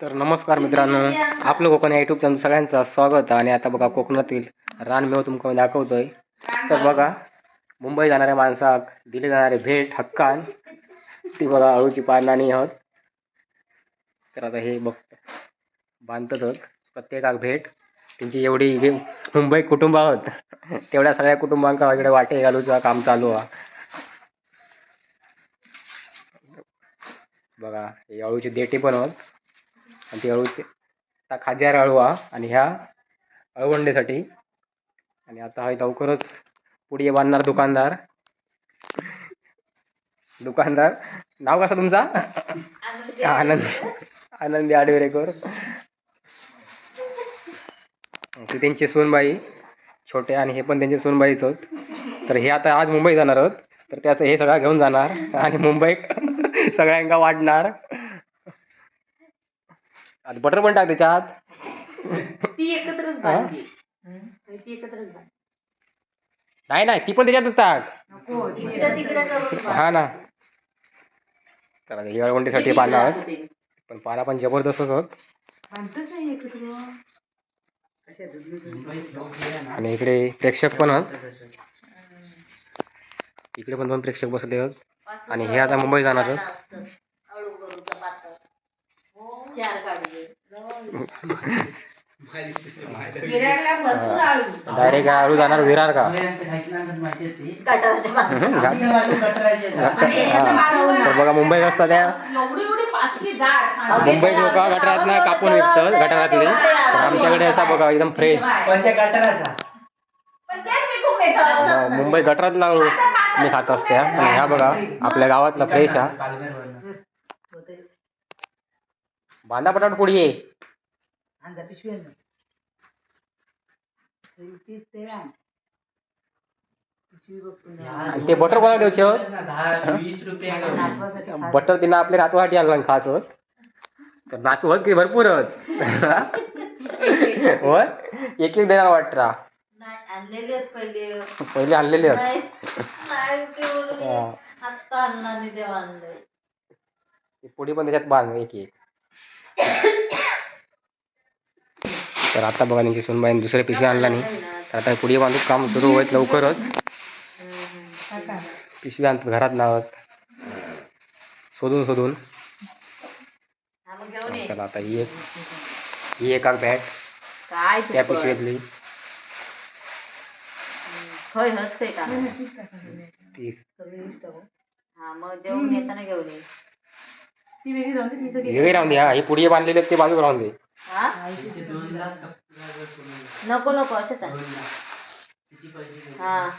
तर नमस्कार मित्रांनो आपलं कोकण या युट्यूब चॅनल सगळ्यांचं स्वागत आणि आता बघा कोकणातील रानमेव तुमका मी दाखवतोय. तर बघा मुंबई जाणाऱ्या माणसाक दिले जाणारे भेट हक्कान ती बघा अळूची पानानी आहोत तर आता हे बघ बांधतच प्रत्येकाक भेट. त्यांची एवढी मुंबई कुटुंब आहोत तेवढ्या सगळ्या कुटुंबांका इकडे वाटे घालूचं काम चालू आहे. बघा हे अळूची देठी पण आहोत आणि ती अळूची आता खाद्यार अळू हा आणि ह्या अळवंडीसाठी. आणि आता हा लवकरच पुढे बांधणार दुकानदार. दुकानदार. नाव कसं तुमचा? आनंद आनंदी आडवेरेकर ती त्यांची सोनबाई छोटे आणि हे पण त्यांचे सोनबाईच होत तर हे आता आज मुंबई जाणार आहोत. तर त्याचं हे सगळं घेऊन जाणार आणि मुंबईत सगळ्यांका वाढणार आता बटर पण टाक त्याच्यात. ती एकत्रच बांधली ती एकत्रच नाही नाही ती पण त्याच्यातच टाक. नको तिकडे तिकडे करून हा ना. तर आता हिवाळवंडीसाठी पानं आहोत पण पाना पण जबरदस्तच होत. बांधतच नाही एकत्र. आणि इकडे प्रेक्षक पण आहेत. इकडे पण दोन प्रेक्षक बसले आहेत. आणि हे आता मुंबई जाणार आहेत. चार काढले विरारला भरपूर आळू डायरेक्ट आळू जाणार विरार का? तर बघा मुंबईत असतात त्या. एवढी एवढी पाचली लोक गटारातनं कापून विकतात गटारातले. तर आमच्याकडे असा बघा एकदम फ्रेश पण मुंबई गटारातला लावू मी खात असते आणि ह्या बघा आपल्या गावातला फ्रेश हा. बांधा पटाट पुढे. ये आणि ते बटर कोणा द्यायचे होत बटर तिनं आपल्या नातवासाठी आणलं खास होत तर नातू होत की भरपूर होत? होत एक एक देणार वाटरा नाही आणलेलेच पहिले. पहिले आणलेले होत नाही नाही तेवढे हा. आत्ता आणला आणि तेव्हा आणलंय ते पुढे पण त्याच्यात बांध एक एक. तर आता बघा त्यांची सुनबाईने दुसरे पिशवी आणला नाही. तर आता पुढे बांधून काम सुरू होईल लवकरच. पिशवी आणतात घरात नावत शोधून शोधून. चला आता ही एक ही एक बॅट. त्या? पिशवीतली. होय हसते का? तीस. हा मग जेवून येताना घेऊन ये. वेगळी राहून दे हा ही पुढे बांधलेले आहेत ते बाजूला राहून दे. हा? नको नको असंच आहे. हा.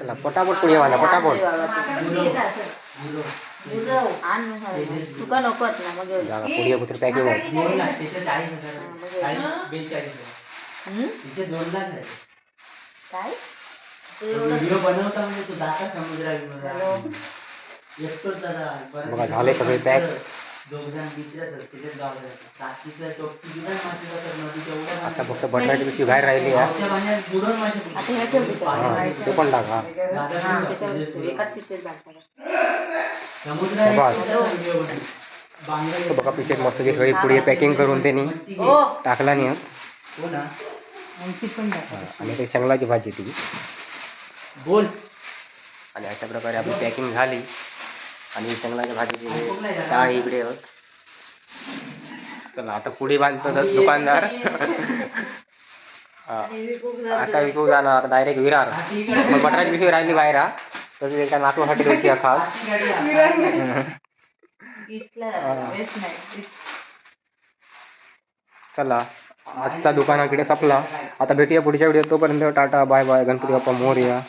चला पटापट पुढे बांधा पटापट. आण मग. तुका नकोच ना मग घेऊन. ये. जागा पुढे कुठे पॅकिंग होत हम्म? काय? तू एवढं व्हिडिओ बनवता म्हणजे तू जाता हॅलो. दादा बघा, झाले सगळे उड्या आता फक्त बटनाची पिशवी बाहेर राहिली ते पण टाका. हा, आहे, बघा. पिशवीत मस्त जी सगळी पुढे पॅकिंग करून त्यांनी. हो. टाकला नाही ना? हा, आणि ते शेंगलाची भाजी ती. बोल. आणि अशा प्रकारे आपली पॅकिंग झाली. आणि शेंगलाच्या भाजीची डाळ इकडे होत. चला आता पुढे बांधतो दुकानदार? हा, आता. विकू जाणार? आता डायरेक्ट विरार. मग बटराची पिशवी राहिली बाहेर हा. तर ती एका नातवासाठी द्यायची खास. हा. चला आजचा दुकानाकडे संपला. आता भेटूया पुढच्या व्हिडिओ तोपर्यंत. Tata bye bye. Ganpati Bappa Morya.